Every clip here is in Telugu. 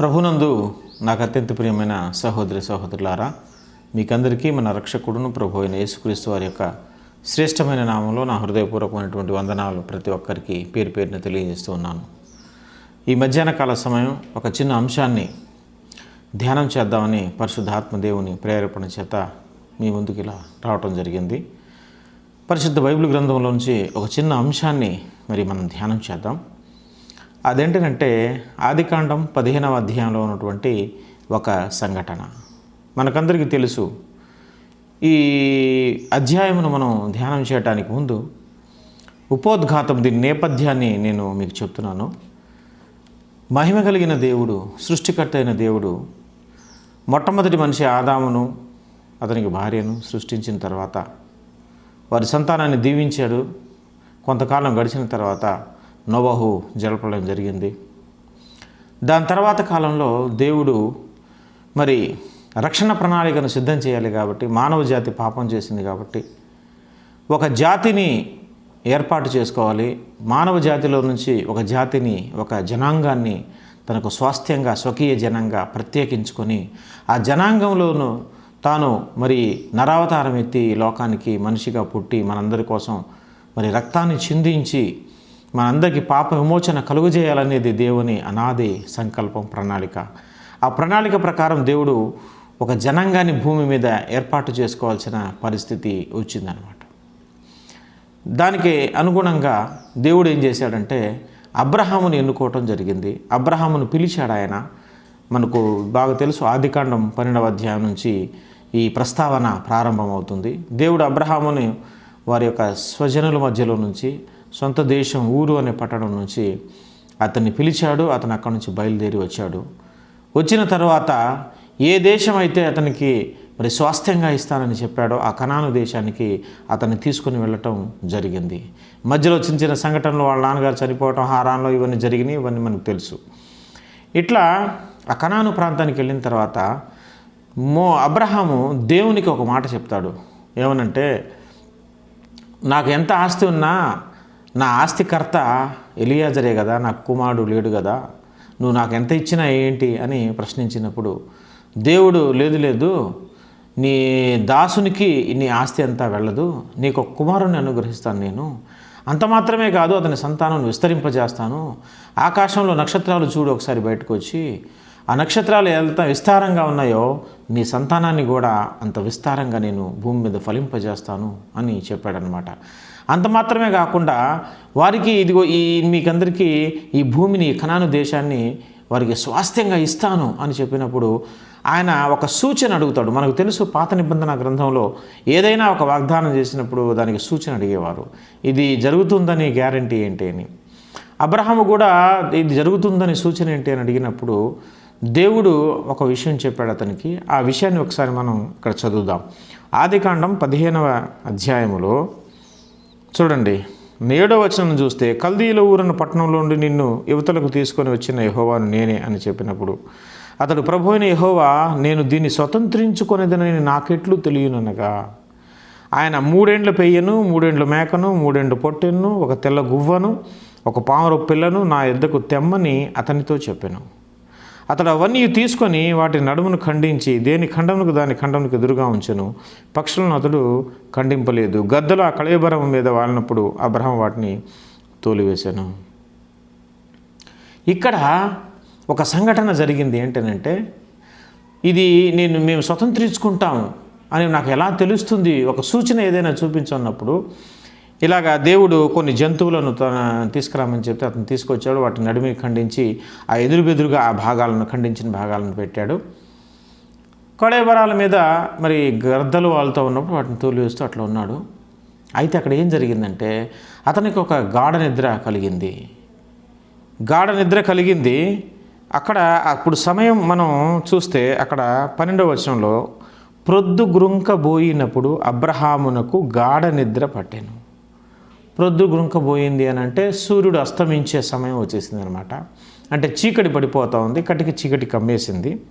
ప్రభునందు నాకు అత్యంత ప్రియమైన సహోదరి సహోదరులారా మీకందరికీ మన రక్షకుడును ప్రభు అయిన యేసుక్రీస్తు వారి యొక్క శ్రేష్టమైన నామంలో నా హృదయపూర్వకమైనటువంటి వందనాలు ప్రతి ఒక్కరికి పేరు పేరున తెలియజేస్తూ ఉన్నాను. ఈ మధ్యాహ్న కాల సమయం ఒక చిన్న అంశాన్ని ధ్యానం చేద్దామని పరిశుద్ధాత్మ దేవుని ప్రేరేపణ చేత మీ ముందుకు ఇలా రావటం జరిగింది. పరిశుద్ధ బైబిల్ గ్రంథంలోంచి ఒక చిన్న అంశాన్ని మరి మనం ధ్యానం చేద్దాం. అదేంటంటే ఆదికాండం పదిహేనవ అధ్యాయంలో ఉన్నటువంటి ఒక సంఘటన. మనకందరికీ తెలుసు. ఈ అధ్యాయమును మనం ధ్యానం చేయడానికి ముందు ఉపోద్ఘాతం దీని నేపథ్యాన్ని నేను మీకు చెప్తున్నాను. మహిమ కలిగిన దేవుడు సృష్టికర్త అయిన దేవుడు మొట్టమొదటి మనిషి ఆదామును అతనికి భార్యను సృష్టించిన తర్వాత వారి సంతానాన్ని దీవించాడు. కొంతకాలం గడిచిన తర్వాత నోవహు జలపడం జరిగింది. దాని తర్వాత కాలంలో దేవుడు మరి రక్షణ ప్రణాళికను సిద్ధం చేయాలి కాబట్టి మానవ జాతి పాపం చేసింది కాబట్టి ఒక జాతిని ఏర్పాటు చేసుకోవాలి. మానవ జాతిలో నుంచి ఒక జాతిని ఒక జనాంగాన్ని తనకు స్వాస్థ్యంగా స్వకీయ జనంగా ప్రత్యేకించుకొని ఆ జనాంగంలోనూ తాను మరి నరావతారం ఎత్తి లోకానికి మనిషిగా పుట్టి మనందరి కోసం మరి రక్తాన్ని చిందించి మనందరికీ పాప విమోచన కలుగజేయాలనేది దేవుని అనాది సంకల్పం ప్రణాళిక. ఆ ప్రణాళిక ప్రకారం దేవుడు ఒక జనాంగాన్ని భూమి మీద ఏర్పాటు చేసుకోవాల్సిన పరిస్థితి వచ్చిందనమాట. దానికి అనుగుణంగా దేవుడు ఏం చేశాడంటే అబ్రహామును ఎన్నుకోవటం జరిగింది. అబ్రహామును పిలిచాడు ఆయన. మనకు బాగా తెలుసు ఆదికాండం పన్నెండవ అధ్యాయం నుంచి ఈ ప్రస్తావన ప్రారంభమవుతుంది. దేవుడు అబ్రహాముని వారి యొక్క స్వజనుల మధ్యలో నుంచి సొంత దేశం ఊరు అనే పట్టణం నుంచి అతన్ని పిలిచాడు అతను అక్కడి నుంచి బయలుదేరి వచ్చాడు. వచ్చిన తర్వాత ఏ దేశం అయితే అతనికి మరి స్వాస్థ్యంగా ఇస్తానని చెప్పాడో ఆ కణాను దేశానికి అతన్ని తీసుకుని వెళ్ళటం జరిగింది. మధ్యలో చిన్న చిన్న సంఘటనలు వాళ్ళ నాన్నగారు చనిపోవటం హారాన్లో ఇవన్నీ జరిగినాయి ఇవన్నీ మనకు తెలుసు. ఇట్లా ఆ కనాను ప్రాంతానికి వెళ్ళిన తర్వాత మో అబ్రహాము దేవునికి ఒక మాట చెప్తాడు. ఏమనంటే నాకు ఎంత ఆస్తి ఉన్నా నా ఆస్తికర్త ఎలియాజరే కదా నా కుమారుడు లేడు కదా నువ్వు నాకు ఎంత ఇచ్చినా ఏంటి అని ప్రశ్నించినప్పుడు దేవుడు లేదు లేదు నీ దాసునికి నీ ఆస్తి అంతా వెళ్ళదు నీకు ఒక కుమారుని అనుగ్రహిస్తాను నేను. అంత మాత్రమే కాదు అతని సంతానం విస్తరింపజేస్తాను. ఆకాశంలో నక్షత్రాలు చూడు ఒకసారి బయటకు వచ్చి ఆ నక్షత్రాలు ఎంత విస్తారంగా ఉన్నాయో నీ సంతానాన్ని కూడా అంత విస్తారంగా నేను భూమి మీద ఫలింపజేస్తాను అని చెప్పాడనమాట అంత మాత్రమే కాకుండా వారికి ఇదిగో ఈ మీకందరికీ ఈ భూమిని కణాను కనాను దేశాన్ని వారికి స్వాస్థ్యంగా ఇస్తాను అని చెప్పినప్పుడు ఆయన ఒక సూచన అడుగుతాడు. మనకు తెలుసు పాత నిబంధన గ్రంథంలో ఏదైనా ఒక వాగ్దానం చేసినప్పుడు దానికి సూచన అడిగేవారు. ఇది జరుగుతుందని గ్యారంటీ ఏంటి అని. అబ్రహాము కూడా ఇది జరుగుతుందని సూచన ఏంటి అని అడిగినప్పుడు దేవుడు ఒక విషయం చెప్పాడు అతనికి. ఆ విషయాన్ని ఒకసారి మనం ఇక్కడ చదువుదాం. ఆదికాండం పదిహేనవ అధ్యాయములో చూడండి ఏడో వచనం చూస్తే కల్దీల ఊరన్న పట్టణంలో నుండి నిన్ను యువతలకు తీసుకొని వచ్చిన యహోవాను నేనే అని చెప్పినప్పుడు అతడు ప్రభు అయిన యహోవా నేను దీన్ని స్వతంత్రించుకునేదని నాకెట్లు తెలియననగా ఆయన మూడేండ్ల పెయ్యను మూడేండ్ల మేకను మూడేండ్ల పొట్టెను ఒక తెల్ల గువ్వను ఒక పామర పిల్లను నా ఎద్దకు తెమ్మని అతనితో చెప్పాను. అతడు అవన్నీ తీసుకొని వాటి నడుమును ఖండించి దేని ఖండమునకు దాని ఖండమునకు ఎదురుగా ఉంచెను. పక్షులను అతడు ఖండింపలేదు. గద్దలు ఆ కళయబరం మీద వాలినప్పుడు అబ్రహం వాటిని తోలివేశాను. ఇక్కడ ఒక సంఘటన జరిగింది ఏంటనంటే ఇది నేను మేము స్వతంత్రించుకుంటాం అని నాకు ఎలా తెలుస్తుంది? ఒక సూచన ఏదైనా చూపించన్నప్పుడు ఇలాగా దేవుడు కొన్ని జంతువులను తన తీసుకురామని చెప్తే అతను తీసుకొచ్చాడు వాటిని నడిమి ఖండించి ఆ ఎదురుబెదురుగా ఆ భాగాలను ఖండించిన భాగాలను పెట్టాడు. కొడైబరాల మీద మరి గర్దలు వాళ్ళతో ఉన్నప్పుడు వాటిని తోలివేస్తూ అట్లా ఉన్నాడు. అయితే అక్కడ ఏం జరిగిందంటే అతనికి ఒక గాఢ నిద్ర కలిగింది. గాఢ నిద్ర కలిగింది. అక్కడ అప్పుడు సమయం మనం చూస్తే అక్కడ పన్నెండవ వచనంలో ప్రొద్దు గ్రుంకబోయినప్పుడు అబ్రహామునకు గాఢ నిద్ర పట్టాను. ప్రొద్దు గ్రుంకబోయింది అని అంటే సూర్యుడు అస్తమించే సమయం వచ్చేసింది అనమాట అంటే చీకటి పడిపోతూ ఉంది కటికి చీకటి కమ్మేసింది.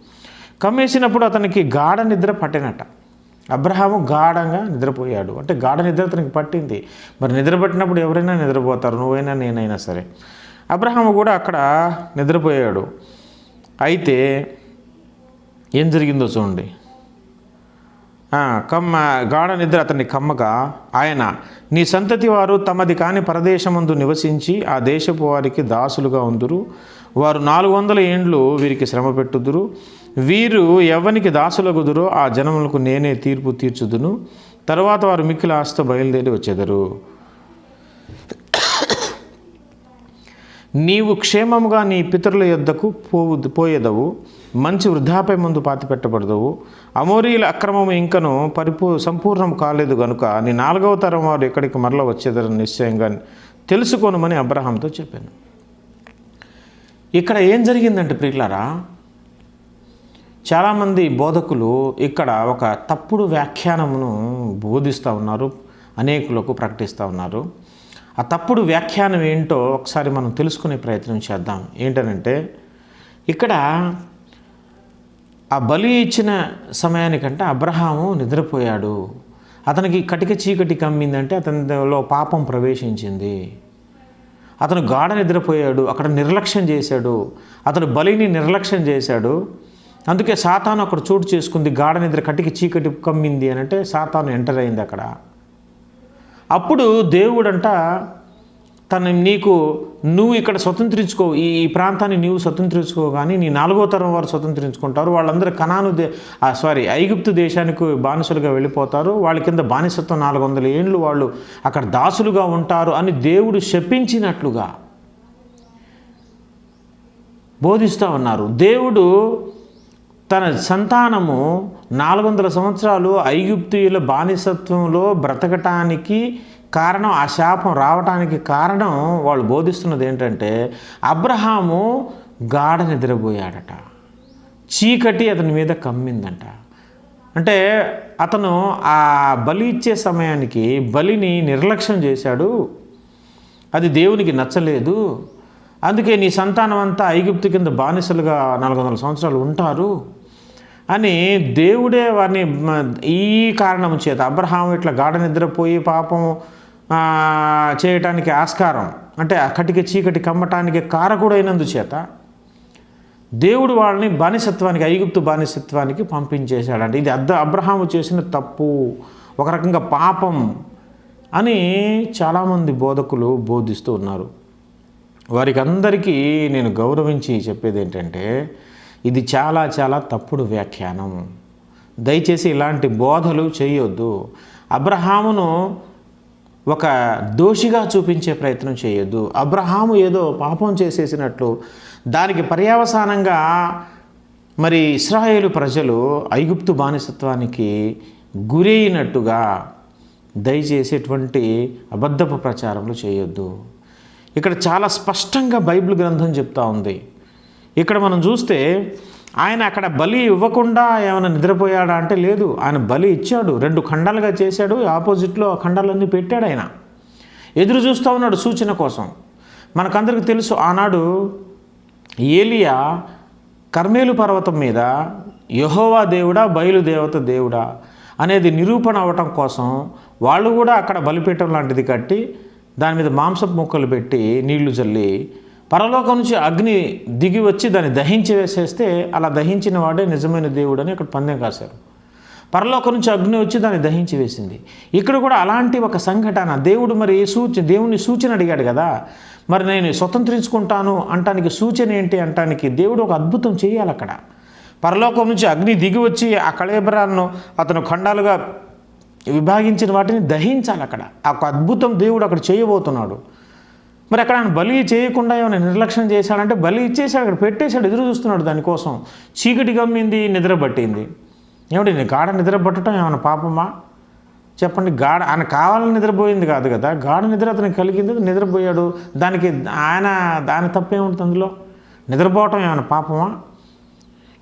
కమ్మేసినప్పుడు అతనికి గాఢ నిద్ర పట్టినట్ట అబ్రహాము గాఢంగా నిద్రపోయాడు. అంటే గాఢ నిద్ర అతనికి పట్టింది. మరి నిద్ర పట్టినప్పుడు ఎవరైనా నిద్రపోతారు? నువ్వైనా నేనైనా సరే. అబ్రహాము కూడా అక్కడ నిద్రపోయాడు. అయితే ఏం జరిగిందో చూడండి. కమ్మ గాఢ నిద్ర అతన్ని కమ్మగా ఆయన నీ సంతతి వారు తమది కాని పరదేశమందు నివసించి ఆ దేశపు వారికి దాసులుగా ఉందురు. వారు నాలుగు వందల ఏండ్లు వీరికి శ్రమ పెట్టుదురు. వీరు ఎవనికి దాసులగుదురో ఆ జనములకు నేనే తీర్పు తీర్చుదును. తర్వాత వారు మిక్కిల ఆస్త బయలుదేరి వచ్చేదరు. నీవు క్షేమముగా నీ పితరుల యొద్దకు పోవు పోయేదవు. మంచి వృద్ధాపై ముందు పాతి పెట్టబడదవు అమోరీల అక్రమము ఇంకను పరిపూ సంపూర్ణం కాలేదు గనుక నీ నాలుగవ తరం వారు ఎక్కడికి మరల వచ్చేదని నిశ్చయంగా తెలుసుకోనమని అబ్రహాంతో చెప్పాను. ఇక్కడ ఏం జరిగిందంటే ప్రియులారా చాలామంది బోధకులు ఇక్కడ ఒక తప్పుడు వ్యాఖ్యానమును బోధిస్తూ ఉన్నారు అనేకులకు ప్రకటిస్తూ ఉన్నారు. ఆ తప్పుడు వ్యాఖ్యానం ఏంటో ఒకసారి మనం తెలుసుకునే ప్రయత్నం చేద్దాం. ఏంటనంటే ఇక్కడ ఆ బలి ఇచ్చిన సమయానికంటే అబ్రహాము నిద్రపోయాడు. అతనికి కటిక చీకటి కమ్మిందంటే అతనిలో పాపం ప్రవేశించింది. అతను గాఢ నిద్రపోయాడు అక్కడ నిర్లక్ష్యం చేశాడు అతను బలిని నిర్లక్ష్యం చేశాడు. అందుకే సాతాను అక్కడ చోటు చేసుకుంది గాఢ నిద్ర కటికి చీకటి కమ్మింది అని అంటే సాతాను ఎంటర్ అయింది అక్కడ. అప్పుడు దేవుడంట తను నీకు నువ్వు ఇక్కడ స్వతంత్రించుకో ఈ ఈ ప్రాంతాన్ని నీవు స్వతంత్రించుకో కానీ నీ నాలుగో తరం వారు స్వతంత్రించుకుంటారు. వాళ్ళందరూ కనాను దే సారీ ఐగుప్తు దేశానికి బానిసలుగా వెళ్ళిపోతారు. వాళ్ళ కింద బానిసత్వం నాలుగు వందల ఏండ్లు వాళ్ళు అక్కడ దాసులుగా ఉంటారు అని దేవుడు శపించినట్లుగా బోధిస్తూ ఉన్నారు. దేవుడు తన సంతానము నాలుగు వందల సంవత్సరాలు ఐగుప్తుల బానిసత్వంలో బ్రతకటానికి కారణం ఆ శాపం రావటానికి కారణం వాళ్ళు బోధిస్తున్నది ఏంటంటే అబ్రహాము గాఢ నిద్రపోయాడట. చీకటి అతని మీద కమ్మిందంట. అంటే అతను ఆ బలి ఇచ్చే సమయానికి బలిని నిర్లక్ష్యం చేశాడు. అది దేవునికి నచ్చలేదు. అందుకే నీ సంతానం అంతా ఐగుప్తు కింద బానిసలుగా నాలుగు వందల సంవత్సరాలు ఉంటారు అని దేవుడే వారిని ఈ కారణం చేత అబ్రహాం ఇట్లా గాఢ నిద్రపోయి పాపం చేయటానికి ఆస్కారం. అంటే అక్కటికి కటిక చీకటి కమ్మటానికి కారకుడైనందు చేత దేవుడు వాళ్ళని బానిసత్వానికి ఐగుప్తు బానిసత్వానికి పంపించేశాడంటే ఇది అద్ద అబ్రహాము చేసిన తప్పు ఒక రకంగా పాపం అని చాలామంది బోధకులు బోధిస్తూ ఉన్నారు. వారికి అందరికీ నేను గౌరవించి చెప్పేది ఏంటంటే ఇది చాలా చాలా తప్పుడు వ్యాఖ్యానం. దయచేసి ఇలాంటి బోధలు చేయొద్దు. అబ్రహామును ఒక దోషిగా చూపించే ప్రయత్నం చేయొద్దు. అబ్రహాము ఏదో పాపం చేసేసినట్లు దానికి పర్యవసానంగా మరి ఇస్రాయేలు ప్రజలు ఐగుప్తు బానిసత్వానికి గురైనట్టుగా దయచేసి ఎటువంటి అబద్ధపు ప్రచారములు చేయొద్దు. ఇక్కడ చాలా స్పష్టంగా బైబిల్ గ్రంథం చెప్తా ఉంది. ఇక్కడ మనం చూస్తే ఆయన అక్కడ బలి ఇవ్వకుండా ఏమైనా నిద్రపోయాడా అంటే లేదు. ఆయన బలి ఇచ్చాడు. రెండు ఖండాలుగా చేశాడు. ఆపోజిట్లో ఆ ఖండాలన్నీ పెట్టాడు ఆయన. ఎదురు చూస్తూ ఉన్నాడు సూచన కోసం. మనకందరికీ తెలుసు ఆనాడు ఏలియా కర్మేలు పర్వతం మీద యహోవా దేవుడా బయలుదేవత దేవుడా అనేది నిరూపణ అవ్వటం కోసం వాళ్ళు కూడా అక్కడ బలిపీఠం లాంటిది కట్టి దాని మీద మాంసపు ముక్కలు పెట్టి నీళ్ళు చల్లి పరలోకం నుంచి అగ్ని దిగి వచ్చి దాన్ని దహించి వేసేస్తే అలా దహించిన వాడే నిజమైన దేవుడు అని అక్కడ పందెం కాశారు. పరలోకం నుంచి అగ్ని వచ్చి దాన్ని దహించి వేసింది. ఇక్కడ కూడా అలాంటి ఒక సంఘటన. దేవుడు మరి సూచ సూచన దేవుని సూచన అడిగాడు కదా. మరి నేను స్వతంత్రించుకుంటాను అంటానికి సూచన ఏంటి అంటానికి దేవుడు ఒక అద్భుతం చేయాలి అక్కడ. పరలోకం నుంచి అగ్ని దిగి వచ్చి ఆ కళేబరాలను అతను ఖండాలుగా విభాగించిన వాటిని దహించాలి అక్కడ. ఆ ఒక అద్భుతం దేవుడు అక్కడ చేయబోతున్నాడు. మరి అక్కడ ఆయన బలి చేయకుండా ఏమైనా నిర్లక్ష్యం చేశాడంటే బలి ఇచ్చేసాడు అక్కడ పెట్టేశాడు ఎదురు చూస్తున్నాడు దానికోసం. చీకటి గమ్మింది నిద్ర పట్టింది. ఏమిటి నీ గాఢ నిద్ర పట్టడం ఏమైనా పాపమా? చెప్పండి గాఢ ఆయన కావాలని నిద్రపోయింది కాదు కదా గాఢ నిద్ర అతనికి కలిగింది నిద్రపోయాడు. దానికి ఆయన దాని తప్పేముంటుంది అందులో? నిద్రపోవటం ఏమైనా పాపమా?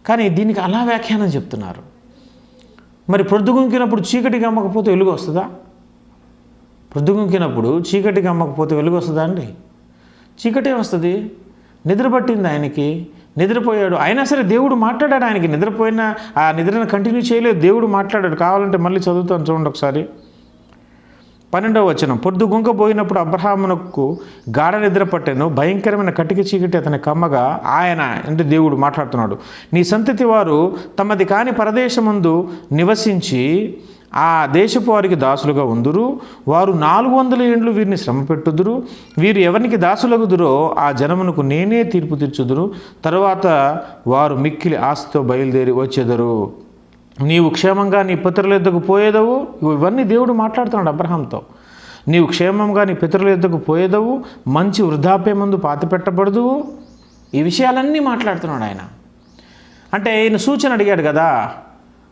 కానీ దీనికి అలా వ్యాఖ్యానం చెప్తున్నారు. మరి ప్రొద్దుగుంకినప్పుడు చీకటి గమ్మకపోతే వెలుగు వస్తుందా? ప్రొద్దుగుంకినప్పుడు చీకటి గమ్మకపోతే వెలుగు వస్తుందా అండి? చీకటే వస్తుంది. నిద్ర పట్టింది ఆయనకి. నిద్రపోయాడు. అయినా సరే దేవుడు మాట్లాడాడు ఆయనకి. నిద్రపోయినా ఆ నిద్రను కంటిన్యూ చేయలేదు. దేవుడు మాట్లాడాడు. కావాలంటే మళ్ళీ చదువుతాను చూడండి ఒకసారి. పన్నెండవ వచనం. పొద్దు గుంక పోయినప్పుడు అబ్రహామునకు గాఢ నిద్ర పట్టాను. భయంకరమైన కటిక చీకటి అతని కమ్మగా ఆయన అంటే దేవుడు మాట్లాడుతున్నాడు. నీ సంతతి వారు తమది కాని పరదేశమందు నివసించి ఆ దేశపు వారికి దాసులుగా ఉందురు. వారు నాలుగు వందల ఏండ్లు వీరిని శ్రమ పెట్టుదురు. వీరు ఎవరికి దాసులగుదురో ఆ జనమునకు నేనే తీర్పు తీర్చుదురు. తర్వాత వారు మిక్కిలి ఆస్తితో బయలుదేరి వచ్చేదరు. నీవు క్షేమంగా నీ పితరుల ఎద్దకు పోయేదవు? ఇవన్నీ దేవుడు మాట్లాడుతున్నాడు అబ్రహాంతో. నీవు క్షేమంగా నీ పితరుల ఎద్దకు పోయేదవు? మంచి వృద్ధాప్యమందు పాతి పెట్టబడదువు ఈ విషయాలన్నీ మాట్లాడుతున్నాడు ఆయన. అంటే ఈయన సూచన అడిగాడు కదా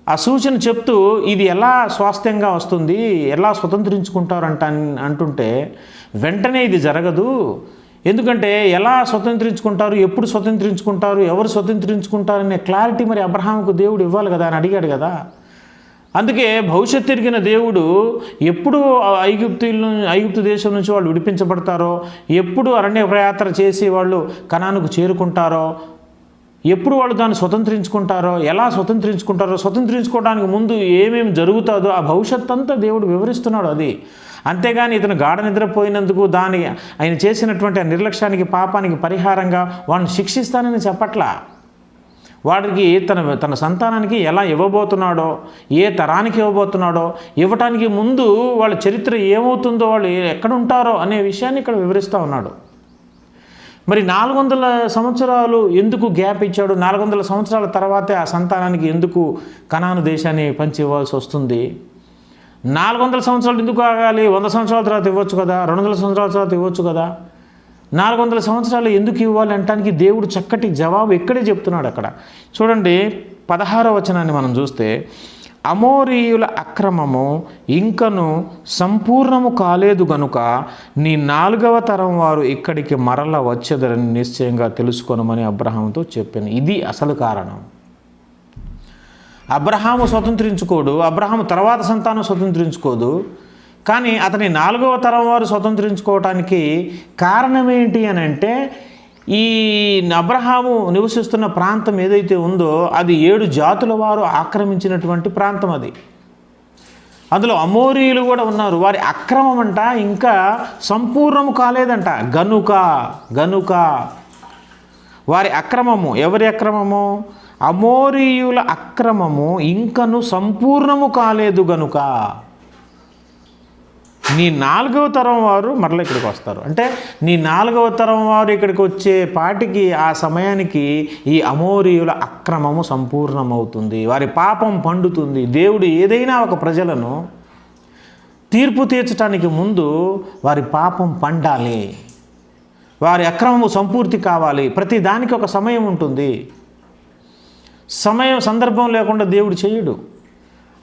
ఆ సూచన చెప్తూ ఇది ఎలా స్వాస్థ్యంగా వస్తుంది ఎలా స్వతంత్రించుకుంటారు అంట అంటుంటే వెంటనే ఇది జరగదు. ఎందుకంటే ఎలా స్వతంత్రించుకుంటారు ఎప్పుడు స్వతంత్రించుకుంటారు ఎవరు స్వతంత్రించుకుంటారు అనే క్లారిటీ మరి అబ్రహాంకు దేవుడు ఇవ్వాలి కదా అని అడిగాడు కదా. అందుకే భవిష్యత్తు తిరిగిన దేవుడు ఎప్పుడు ఐగుప్తుల ఐగుప్తు దేశం నుంచి వాళ్ళు విడిపించబడతారో ఎప్పుడు అరణ్య ప్రయాత్ర చేసి వాళ్ళు కణానికి చేరుకుంటారో ఎప్పుడు వాళ్ళు దాన్ని స్వతంత్రించుకుంటారో ఎలా స్వతంత్రించుకుంటారో స్వతంత్రించుకోవడానికి ముందు ఏమేమి జరుగుతుందో ఆ భవిష్యత్ అంతా దేవుడు వివరిస్తున్నాడు అది. అంతేగాని ఇతను గాఢ నిద్రపోయినందుకు దాని ఆయన చేసినటువంటి ఆ నిర్లక్ష్యానికి పాపానికి పరిహారంగా వాడిని శిక్షిస్తానని చెప్పట్లా. వాడికి తన తన సంతానానికి ఎలా ఇవ్వబోతున్నాడో ఏ తరానికి ఇవ్వబోతున్నాడో ఇవ్వటానికి ముందు వాళ్ళ చరిత్ర ఏమవుతుందో వాళ్ళు ఎక్కడుంటారో అనే విషయాన్ని ఇక్కడ వివరిస్తూ ఉన్నాడు. మరి నాలుగు వందల సంవత్సరాలు ఎందుకు గ్యాప్ ఇచ్చాడు? నాలుగు వందల సంవత్సరాల తర్వాతే ఆ సంతానానికి ఎందుకు కణాను దేశాన్ని పంచి ఇవ్వాల్సి వస్తుంది? నాలుగు వందల సంవత్సరాలు ఎందుకు ఆగాలి? వంద సంవత్సరాల తర్వాత ఇవ్వచ్చు కదా? రెండు వందల సంవత్సరాల తర్వాత ఇవ్వచ్చు కదా? నాలుగు వందల సంవత్సరాలు ఎందుకు ఇవ్వాలి అంటానికి దేవుడు చక్కటి జవాబు ఇక్కడే చెప్తున్నాడు అక్కడ. చూడండి పదహారవ వచనాన్ని మనం చూస్తే అమోరీయుల అక్రమము ఇంకను సంపూర్ణము కాలేదు గనుక నీ నాలుగవ తరం వారు ఇక్కడికి మరల వచ్చేదరని నిశ్చయంగా తెలుసుకొనమని అబ్రహాంతో చెప్పాను. ఇది అసలు కారణం. అబ్రహాము స్వతంత్రించుకోడు అబ్రహాము తర్వాత సంతానం స్వతంత్రించుకోదు కానీ అతని నాలుగవ తరం వారు స్వతంత్రించుకోవటానికి కారణం ఏంటి అని అంటే ఈ అబ్రహాము నివసిస్తున్న ప్రాంతం ఏదైతే ఉందో అది ఏడు జాతుల వారు ఆక్రమించినటువంటి ప్రాంతం అది. అందులో అమోరీలు కూడా ఉన్నారు. వారి అక్రమం అంట ఇంకా సంపూర్ణము కాలేదంట. గనుక గనుక. వారి అక్రమము ఎవరి అక్రమము? అమోరీయుల అక్రమము ఇంకను సంపూర్ణము కాలేదు గనుక. నీ నాలుగవ తరం వారు మరలా ఇక్కడికి వస్తారు. అంటే నీ నాలుగవ తరం వారు ఇక్కడికి వచ్చే పాటికి ఆ సమయానికి ఈ అమోరియుల అక్రమము సంపూర్ణమవుతుంది. వారి పాపం పండుతుంది. దేవుడు ఏదైనా ఒక ప్రజలను తీర్పు తీర్చడానికి ముందు వారి పాపం పండాలి. వారి అక్రమము సంపూర్తి కావాలి. ప్రతి దానికి ఒక సమయం ఉంటుంది. సమయం సందర్భం లేకుండా దేవుడు చేయడు.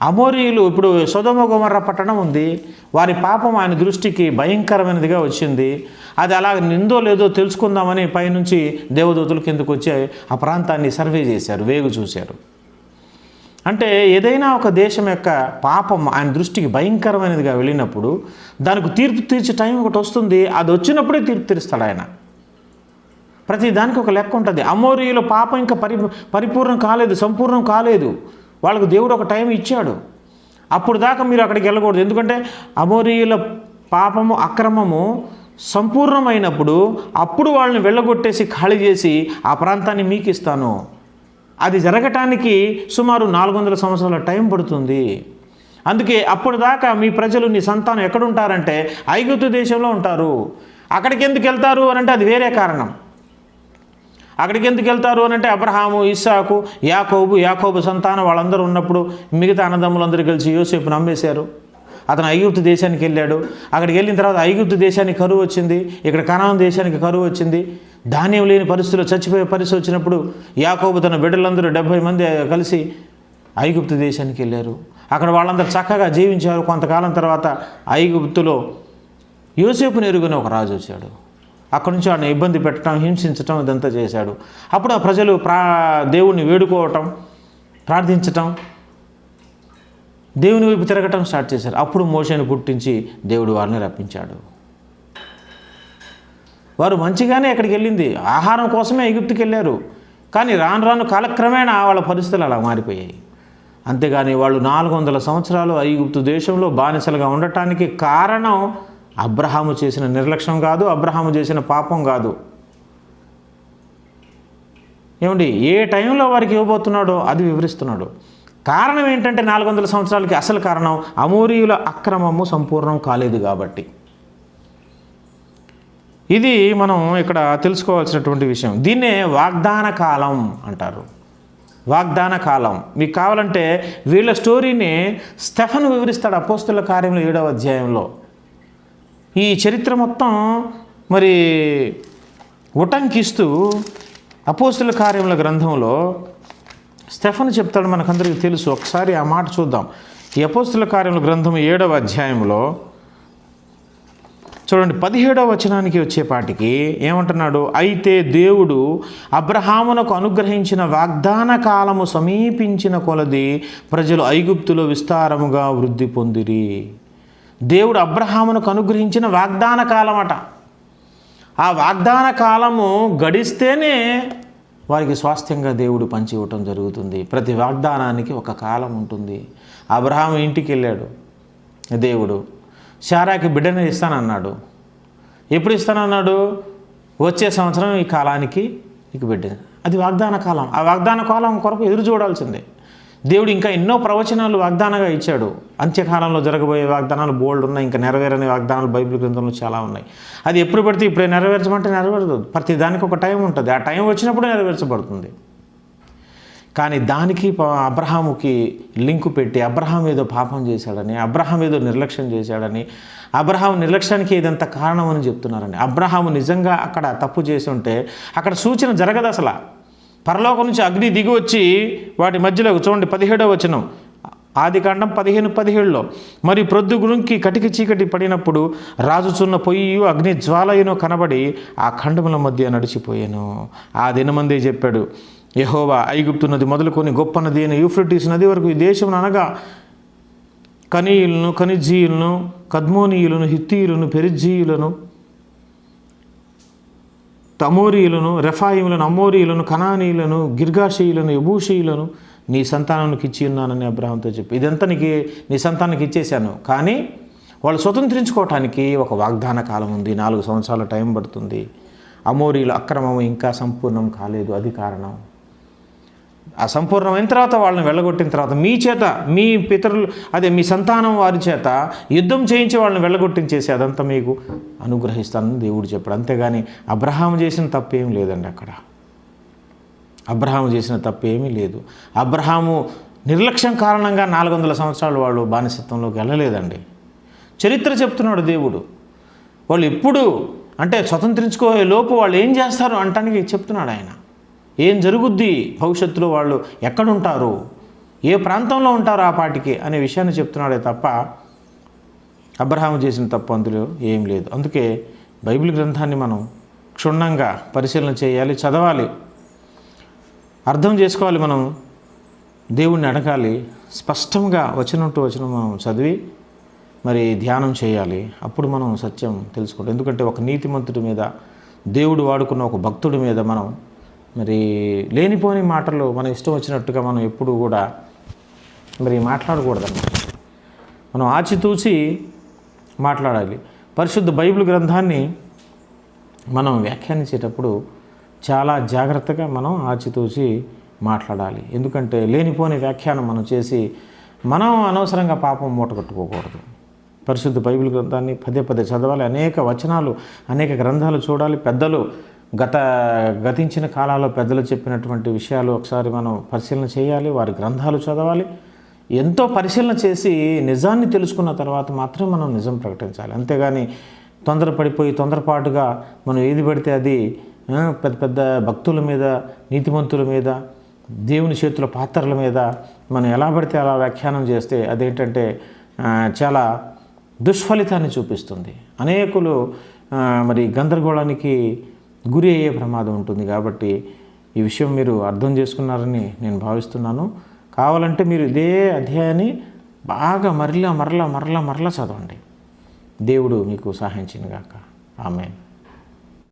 అమోరీయులు ఇప్పుడు సొదమ గుమర్ర పట్టణం ఉంది. వారి పాపం ఆయన దృష్టికి భయంకరమైనదిగా వచ్చింది. అది అలా నిందో లేదో తెలుసుకుందామని పైనుంచి దేవదూతలు కిందకు వచ్చి ఆ ప్రాంతాన్ని సర్వే చేశారు వేగు చూశారు. అంటే ఏదైనా ఒక దేశం యొక్క పాపం ఆయన దృష్టికి భయంకరమైనదిగా వెళ్ళినప్పుడు దానికి తీర్పు తీర్చే టైం ఒకటి వస్తుంది. అది వచ్చినప్పుడే తీర్పు తీరుస్తాడు ఆయన. ప్రతి దానికి ఒక లెక్క ఉంటుంది. అమోరియుల పాపం ఇంకా పరి పరిపూర్ణం కాలేదు సంపూర్ణం కాలేదు. వాళ్ళకు దేవుడు ఒక టైం ఇచ్చాడు. అప్పుడు దాకా మీరు అక్కడికి వెళ్ళకూడదు. ఎందుకంటే అమోరియుల పాపము అక్రమము సంపూర్ణమైనప్పుడు అప్పుడు వాళ్ళని వెళ్ళగొట్టేసి ఖాళీ చేసి ఆ ప్రాంతాన్ని మీకు ఇస్తాను. అది జరగటానికి సుమారు నాలుగు వందల సంవత్సరాల టైం పడుతుంది. అందుకే అప్పుడు దాకా మీ ప్రజలు నీ సంతానం ఎక్కడుంటారంటే ఐగుప్తు దేశంలో ఉంటారు. అక్కడికి ఎందుకు వెళ్తారు అని అంటే అది వేరే కారణం. అక్కడికి ఎందుకు వెళ్తారు అని అంటే అబ్రహాము ఇస్సాకు యాకోబు యాకోబు సంతానం వాళ్ళందరూ ఉన్నప్పుడు మిగతా అన్నదమ్ములందరూ కలిసి యోసేపు నమ్మేశారు. అతను ఐగుప్తు దేశానికి వెళ్ళాడు. అక్కడికి వెళ్ళిన తర్వాత ఐగుప్తు దేశానికి కరువు వచ్చింది. ఇక్కడ కనాన్ దేశానికి కరువు వచ్చింది. ధాన్యం లేని పరిస్థితుల్లో చచ్చిపోయే పరిస్థితి వచ్చినప్పుడు యాకోబు తన బిడ్డలందరూ డెబ్భై మంది కలిసి ఐగుప్తు దేశానికి వెళ్ళారు. అక్కడ వాళ్ళందరూ చక్కగా జీవించారు. కొంతకాలం తర్వాత ఐగుప్తులో యూసేపుని ఎరుగని ఒక రాజు వచ్చాడు. అక్కడి నుంచి వాడిని ఇబ్బంది పెట్టడం హింసించటం ఇదంతా చేశాడు. అప్పుడు ఆ ప్రజలు ప్రా దేవుణ్ణి వేడుకోవటం ప్రార్థించటం దేవుని వైపు తిరగటం స్టార్ట్ చేశారు. అప్పుడు మోషని పుట్టించి దేవుడు వారిని రప్పించాడు. వారు మంచిగానే అక్కడికి వెళ్ళింది. ఆహారం కోసమే ఎగిప్తుకి వెళ్ళారు కానీ రాను రాను కాలక్రమేణా వాళ్ళ పరిస్థితులు అలా మారిపోయాయి. అంతేగాని వాళ్ళు నాలుగు వందల సంవత్సరాలు ఐగుప్తు దేశంలో బానిసలుగా ఉండటానికి కారణం అబ్రహాము చేసిన నిర్లక్ష్యం కాదు అబ్రహాము చేసిన పాపం కాదు. ఏమండి ఏ టైంలో వారికి ఇవ్వబోతున్నాడో అది వివరిస్తున్నాడు. కారణం ఏంటంటే నాలుగు వందల సంవత్సరాలకి అసలు కారణం అమూరియుల అక్రమము సంపూర్ణం కాలేదు కాబట్టి. ఇది మనం ఇక్కడ తెలుసుకోవాల్సినటువంటి విషయం. దీన్నే వాగ్దాన కాలం అంటారు. వాగ్దాన కాలం. మీకు కావాలంటే వీళ్ళ స్టోరీని స్టెఫన్ వివరిస్తాడు అపోస్తుల కార్యంలో ఏడవ అధ్యాయంలో. ఈ చరిత్ర మొత్తం మరి ఉటంకిస్తూ అపోస్తుల కార్యముల గ్రంథంలో స్టెఫన్ చెప్తాడు మనకందరికీ తెలుసు. ఒకసారి ఆ మాట చూద్దాం. ఈ అపోస్తుల కార్యముల గ్రంథం ఏడవ అధ్యాయంలో చూడండి పదిహేడవ వచనానికి వచ్చేపాటికి ఏమంటున్నాడు? అయితే దేవుడు అబ్రహామునకు అనుగ్రహించిన వాగ్దాన కాలము సమీపించిన కొలది ప్రజలు ఐగుప్తులో విస్తారముగా వృద్ధి పొందిరి. దేవుడు అబ్రహామునకు అనుగ్రహించిన వాగ్దాన కాలం అట ఆ వాగ్దాన కాలము గడిస్తేనే వారికి స్వాస్థ్యంగా దేవుడు పంచి ఇవ్వటం జరుగుతుంది. ప్రతి వాగ్దానానికి ఒక కాలం ఉంటుంది. అబ్రహాం ఇంటికి వెళ్ళాడు. దేవుడు శారాకి బిడ్డను ఇస్తానన్నాడు. ఎప్పుడు ఇస్తానన్నాడు? వచ్చే సంవత్సరం ఈ కాలానికి నీకు బిడ్డ అది వాగ్దాన కాలం. ఆ వాగ్దాన కాలం కొరకు ఎదురు చూడాల్సిందే. దేవుడు ఇంకా ఎన్నో ప్రవచనాలు వాగ్దానంగా ఇచ్చాడు. అంత్యకాలంలో జరగబోయే వాగ్దానాలు బోల్డ్ ఉన్నాయి ఇంకా నెరవేరని వాగ్దానాలు బైబిల్ గ్రంథంలో చాలా ఉన్నాయి. అది ఎప్పుడు పడితే ఇప్పుడే నెరవేర్చమంటే నెరవేరదు. ప్రతి దానికి ఒక టైం ఉంటుంది. ఆ టైం వచ్చినప్పుడు నెరవేర్చబడుతుంది. కానీ దానికి ప- అబ్రహాముకి లింకు పెట్టి అబ్రహాం ఏదో పాపం చేశాడని అబ్రహాం ఏదో నిర్లక్ష్యం చేశాడని అబ్రహాం నిర్లక్ష్యానికి ఇదంత కారణం అని చెప్తున్నారని అబ్రహాము నిజంగా అక్కడ తప్పు చేసి ఉంటే అక్కడ సూచన జరగదు అసలు. పరలోకం నుంచి అగ్ని దిగి వచ్చి వాటి మధ్యలో చూడండి పదిహేడో వచనం. ఆది కాండం పదిహేను పదిహేడులో మరి ప్రొద్దు గురుంకి కటికి చీకటి పడినప్పుడు రాజుచున్న పొయ్యి అగ్ని జ్వాలయును కనబడి ఆ ఖండముల మధ్య నడిచిపోయాను. ఆ దినమందే చెప్పాడు యహోవా ఐగుప్తు నది మొదలుకొని గొప్ప నది అయిన యూఫ్రటీస్ నది వరకు ఈ దేశం అనగా కనీయులను ఖనిజీయులను కద్మోనీయులను హిత్తీయులను పెరిజీయులను తమోరీయులను రెఫాయిములను అమోరీయులను కనానీయులను గిర్గాషీయులను యబూషీయులను నీ సంతానానికి ఇచ్చి ఉన్నానని అబ్రాహంతో చెప్పి ఇదంతా నీకు నీ సంతానానికి ఇచ్చేశాను. కానీ వాళ్ళు స్వతంత్రించుకోవటానికి ఒక వాగ్దాన కాలం ఉంది నాలుగు సంవత్సరాల టైం పడుతుంది. అమోరీల అక్రమం ఇంకా సంపూర్ణం కాలేదు అది కారణం. ఆ సంపూర్ణమైన తర్వాత వాళ్ళని వెళ్ళగొట్టిన తర్వాత మీ చేత మీ పితరులు అదే మీ సంతానం వారి చేత యుద్ధం చేయించి వాళ్ళని వెళ్ళగొట్టించేసి అదంతా మీకు అనుగ్రహిస్తానని దేవుడు చెప్పాడు. అంతేగాని అబ్రహాం చేసిన తప్పేం లేదండి అక్కడ. అబ్రహాము చేసిన తప్పేమీ లేదు. అబ్రహాము నిర్లక్ష్యం కారణంగా నాలుగు వందల సంవత్సరాలు వాళ్ళు బానిసత్వంలోకి వెళ్ళలేదండి. చరిత్ర చెప్తున్నాడు దేవుడు. వాళ్ళు ఎప్పుడు అంటే స్వతంత్రించుకోయే లోపు వాళ్ళు ఏం చేస్తారు అంటానికి చెప్తున్నాడు ఆయన. ఏం జరుగుద్ది? భవిష్యత్తులో వాళ్ళు ఎక్కడుంటారు? ఏ ప్రాంతంలో ఉంటారు ఆ పాటికి? అనే విషయాన్ని చెప్తున్నాడే తప్ప అబ్రహాము చేసిన తప్పు అందులో ఏం లేదు. అందుకే బైబిల్ గ్రంథాన్ని మనం క్షుణ్ణంగా పరిశీలన చేయాలి చదవాలి. అర్థం చేసుకోవాలి మనం. దేవుణ్ణి అడగాలి. స్పష్టంగా వచనంటూ వచనం మనం చదివి మరి ధ్యానం చేయాలి. అప్పుడు మనం సత్యం తెలుసుకోవాలి. ఎందుకంటే ఒక నీతిమంతుడి మీద దేవుడు వాడుకున్న ఒక భక్తుడి మీద మనం మరి లేనిపోని మాటలు మన ఇష్టం వచ్చినట్టుగా మనం ఎప్పుడు కూడా మరి మాట్లాడకూడదన్నమాట. మనం ఆచితూచి మాట్లాడాలి. పరిశుద్ధ బైబిల్ గ్రంథాన్ని మనం వ్యాఖ్యానించేటప్పుడు చాలా జాగ్రత్తగా మనం ఆచితూచి మాట్లాడాలి. ఎందుకంటే లేనిపోని వ్యాఖ్యానం మనం చేసి మనం అనవసరంగా పాపం మూటగట్టుకోకూడదు. పరిశుద్ధ బైబిల్ గ్రంథాన్ని పదే పదే చదవాలి. అనేక వచనాలు అనేక గ్రంథాలు చూడాలి. పెద్దలు గత గతించిన కాలాల్లో పెద్దలు చెప్పినటువంటి విషయాలు ఒకసారి మనం పరిశీలన చేయాలి వారి గ్రంథాలు చదవాలి. ఎంతో పరిశీలన చేసి నిజాన్ని తెలుసుకున్న తర్వాత మాత్రమే మనం నిజం ప్రకటించాలి. అంతేగాని తొందరపడిపోయి తొందరపాటుగా మనం ఏది పడితే అది పెద్ద పెద్ద భక్తుల మీద నీతిమంతుల మీద దేవుని చేతుల పాత్రల మీద మనం ఎలా పడితే అలా వ్యాఖ్యానం చేస్తే అదేంటంటే చాలా దుష్ఫలితాన్ని చూపిస్తుంది. అనేకులు మరి గందరగోళానికి గురి అయ్యే ప్రమాదం ఉంటుంది కాబట్టి ఈ విషయం మీరు అర్థం చేసుకున్నారని నేను భావిస్తున్నాను. కావాలంటే మీరు ఇదే అధ్యాయాన్ని బాగా మరలా మరలా మరలా మరలా చదవండి. దేవుడు మీకు సహాయం గాక ఆమె